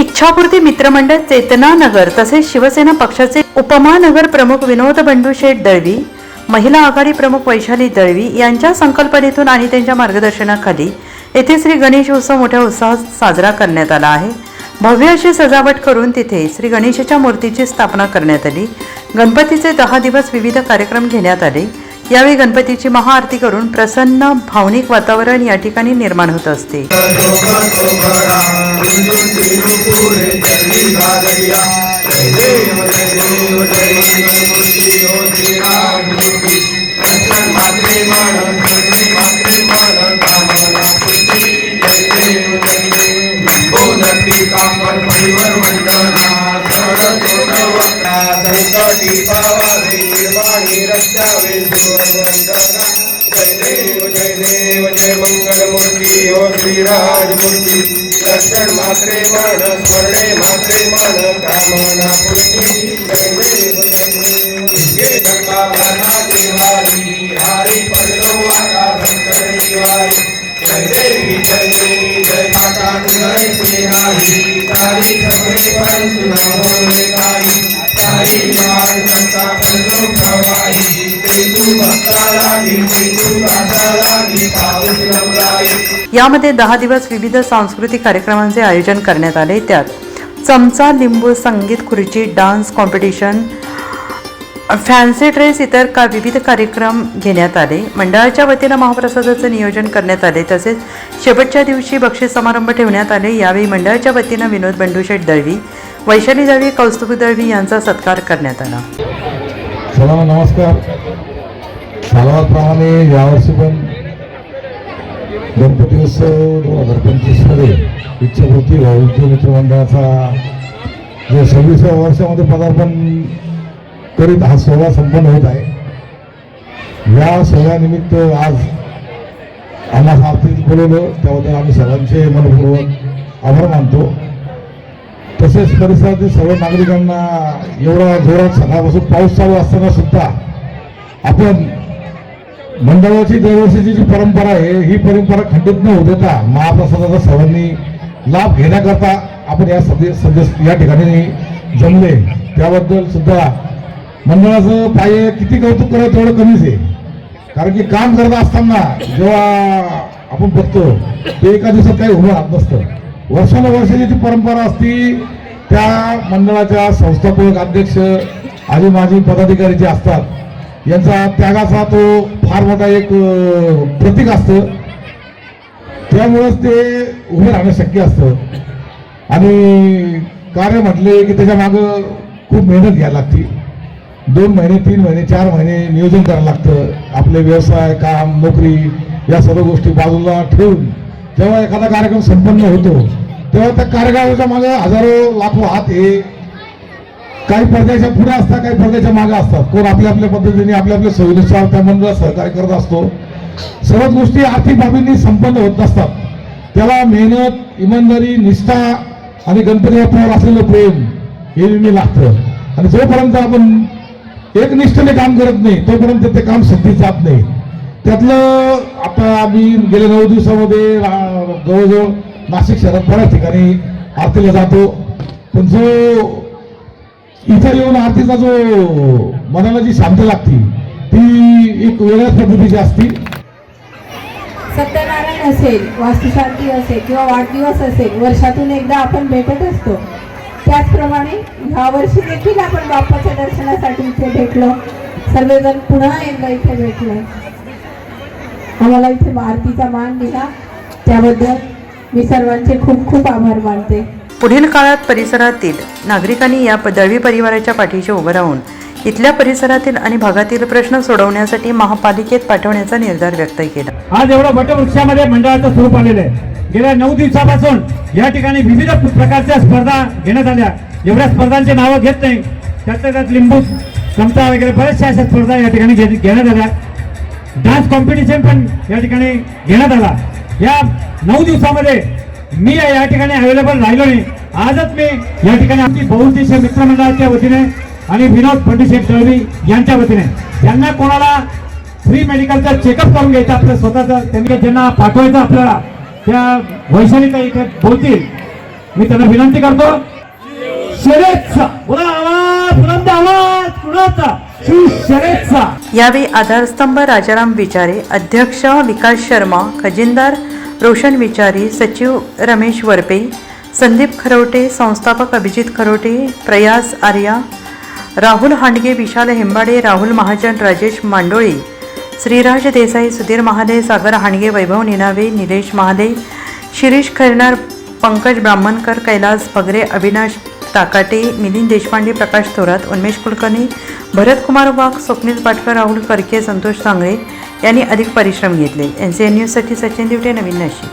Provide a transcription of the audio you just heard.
इच्छापूर्ती मित्रमंडळ चेतना नगर तसेच शिवसेना पक्षाचे उपमहानगर प्रमुख विनोद बंडू शेठ दळवी महिला आघाडी प्रमुख वैशाली दळवी यांच्या संकल्पनेतून आणि त्यांच्या मार्गदर्शनाखाली येथे श्री गणेश उत्सव मोठ्या उत्साहात साजरा करण्यात आला आहे. भव्य अशी सजावट करून तिथे श्री गणेशाच्या मूर्तीची स्थापना करण्यात आली. गणपतीचे दहा दिवस विविध कार्यक्रम घेण्यात आले. यावेळी गणपतीची महाआरती करून प्रसन्न भावनिक वातावरण या ठिकाणी निर्माण होत असते. संकटी जय देव जय देव जय मंगलमूर्ती हो श्रीराजमूर्ती दर्शन मात्रे मन स्मरणे मात्रे मन कामना पूर्ती जय हे तारी मार करता पडलो प्रवाही पाऊस यामध्ये दहा दिवस विविध सांस्कृतिक कार्यक्रमांचे आयोजन करण्यात आले. त्यात चमचा लिंबू संगीत खुर्ची डान्स कॉम्पिटिशन फॅन्सी ड्रेस इतर का विविध कार्यक्रम घेण्यात आले. मंडळाच्या वतीनं महाप्रसादाचं नियोजन करण्यात आले. तसेच शेवटच्या दिवशी बक्षीस समारंभ ठेवण्यात आले. यावेळी मंडळाच्या वतीनं विनोद बंडूशेठ दळवी वैशाली दळवी कौस्तुभ दळवी यांचा सत्कार करण्यात आला. सर्वांना नमस्कार. सालाप्रमाणे यावर्षी पण गणपती उत्सव दोन हजार पंचवीसमध्ये इच्छापूर्ती भाऊजी मित्रमंडळाचा जे सव्वीसव्या वर्षामध्ये पदार्पण करीत हा सोहळा संपन्न होत आहे. या सोहळ्यानिमित्त आज आम्हाला आरतीत बोलवलं. त्याबद्दल आम्ही सर्वांचे मनपूर्वक आभार मानतो. तसेच परिसरातील सर्व नागरिकांना एवढा जोरात सकाळपासून पाऊस चालू असताना सुद्धा आपण मंडळाची दरवर्षीची जी परंपरा आहे ही परंपरा खंडित न होऊ देता महाप्रसादाचा सर्वांनी लाभ घेण्याकरता आपण या सदे सदस्य या ठिकाणी जमले. त्याबद्दल सुद्धा मंडळाचं पाय किती कौतुक करावं तेवढं कमीच आहे. कारण की काम करत असताना जेव्हा आपण बघतो ते एका दिवसात काही होणार नसतं. वर्षानुवर्षाची जी परंपरा असती त्या मंडळाच्या संस्थापक अध्यक्ष आणि माजी पदाधिकारी जे असतात यांचा त्यागाचा तो फार मोठा एक प्रतीक असतं. त्यामुळेच ते उभे राहणं शक्य असतं. आणि कार्य म्हटले की त्याच्या मागं खूप मेहनत घ्यायला लागते. दोन महिने तीन महिने चार महिने नियोजन करायला लागतं. आपले व्यवसाय काम नोकरी या सर्व गोष्टी बाजूला ठेवून जेव्हा एखादा कार्यक्रम संपन्न होतो तेव्हा त्या कार्यक्रमाच्या मागे हजारो लाखो हात हे काही पडद्याच्या पुढे असतात काही पडद्याच्या मागे असतात. कोण आपल्या आपल्या पद्धतीने आपल्या आपल्या सोयीनुसार त्या मंडळात सहकार्य करत असतो. सर्वच गोष्टी आर्थिक बाबींनी संपन्न होत नसतात. त्याला मेहनत इमानदारी निष्ठा आणि गणपती बाप्पावर असलेलं प्रेम हे नेहमी लागतं. आणि जोपर्यंत आपण एकनिष्ठेने काम करत नाही तोपर्यंत ते काम सिद्धी जात नाही. त्यातलं आता आम्ही गेल्या नऊ दिवसामध्ये जवळजवळ नाशिक शहरात बऱ्याच ठिकाणी आरतीला जातो. पण जो इथं येऊन आरतीचा जो मनाला जी शांती लागते ती एक वेगळ्याच पद्धतीची असते. सत्यनारायण असेल वास्तुशांती असेल किंवा वाढदिवस असेल वर्षातून एकदा आपण भेटत असतो. त्याचप्रमाणे ह्या वर्षी देखील आपण बाप्पाच्या दर्शनासाठी इथे भेटलो. सर्वजण पुन्हा एकदा इथे भेटलो. आम्हाला इथे आरतीचा मान दिला. त्याबद्दल मी सर्वांचे खूप खूप आभार मानते. पुढील काळात परिसरातील नागरिकांनी या दळवी परिवाराच्या पाठीशी उभं राहून इथल्या परिसरातील आणि भागातील प्रश्न सोडवण्यासाठी महापालिकेत पाठवण्याचा निर्धार व्यक्त केला. आज एवढं वटवृक्षामध्ये मंडळाचं स्वरूप आलेलं आहे. गेल्या नऊ दिवसापासून या ठिकाणी विविध प्रकारच्या स्पर्धा घेण्यात आल्या. एवढ्या स्पर्धांची नावं घेत नाही. त्यातल्या त्यात लिंबू चमचा वगैरे बऱ्याचशा अशा स्पर्धा या ठिकाणी घेण्यात आल्या. डान्स कॉम्पिटिशन पण या ठिकाणी घेण्यात आला. या नऊ दिवसामध्ये मी या ठिकाणी अवेलेबल राहिलो नाही. आजच मी या ठिकाणी आमची बहुउद्देशीय मित्रमंडळाच्या वतीने आणि विनोद पंडितशेठ दळवी यांच्या वतीने यांना कोणाला फ्री मेडिकलचा चेकअप करून घ्यायचं आपलं स्वतःचं त्यांनी ज्यांना पाठवायचं आपल्याला त्या वैशालीचा इथे बोलतील. मी त्यांना विनंती करतो. शर्यतचा बोला आवाज बुलंद आवाज कुणाचा यावेळी आधारस्तंभ राजाराम विचारे अध्यक्ष विकास शर्मा खजिनदार रोशन विचारी सचिव रमेश वरपे संदीप खरोटे संस्थापक अभिजित खरोटे प्रयास आर्या राहुल हांडगे विशाल हेंबाडे राहुल महाजन राजेश मांडोळे श्रीराज देसाई सुधीर महादे सागर हांडगे वैभव निनावे निलेश महादे शिरीष खैरनार पंकज ब्राह्मणकर कैलास भगरे अविनाश ताकाटे मिलिंद देशपांडे प्रकाश थोरात उन्मेश कुलकर्णी भरतकुमार वाघ स्वप्नील पाटकर राहुल करके संतोष सांगळे यांनी अधिक परिश्रम घेतले. एन सी एन न्यूजसाठी सचिन दिवटे नवीन नाशिक.